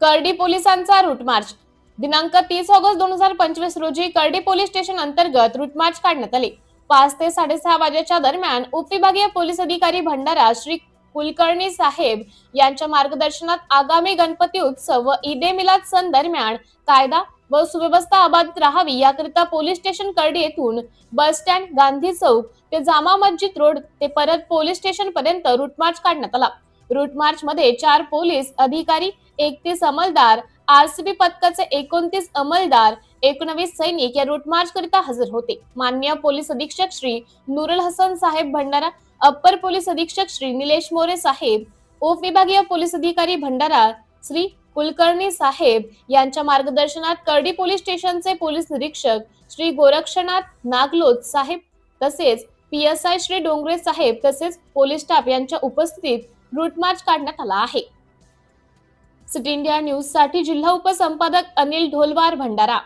करडी पोलिसांचा route march दिनांक तीस ऑगस्ट दोन हजार पंचवीस रोजी करडी पोलीस स्टेशन अंतर्गत रूट मार्च काढण्यात आले. पाच ते साडेसहा वाजेच्या दरम्यान उपविभागीय पोलीस अधिकारी भंडारा श्री कुलकर्णी साहेब यांच्या मार्गदर्शनात आगामी गणपती उत्सव व ईदे मिलाद सण दरम्यान कायदा व सुव्यवस्था अबाधित राहावी याकरिता पोलीस स्टेशन करडी येथून बस स्टँड गांधी चौक ते जामा मस्जिद रोड ते परत पोलीस स्टेशन पर्यंत रूट मार्च काढण्यात आला. रूट मार्च मध्ये चार पोलीस अधिकारी एकतीस अंमलदार आरसीबी पथकाचे एकोणतीस अंमलदार एकोणवीस सैनिक या रूट मार्च करिता हजर होते. माननीय पोलीस अधीक्षक श्री नुरल हसन साहेब भंडारा अप्पर पोलीस अधीक्षक श्री निलेश मोरे साहेब उपविभागीय पोलीस अधिकारी भंडारा श्री कुलकर्णी साहेब यांच्या मार्गदर्शनात करडी पोलीस स्टेशनचे पोलीस निरीक्षक श्री गोरक्षनाथ नागलोत साहेब तसेच P S I Shri Dongre साहेब तसेच पोलीस स्टाफ यांच्या उपस्थितीत रूट मार्च काढण्यात आला आहे. सिटी इंडिया न्यूजसाठी जिल्हा उपसंपादक अनिल ढोलवार भंडारा.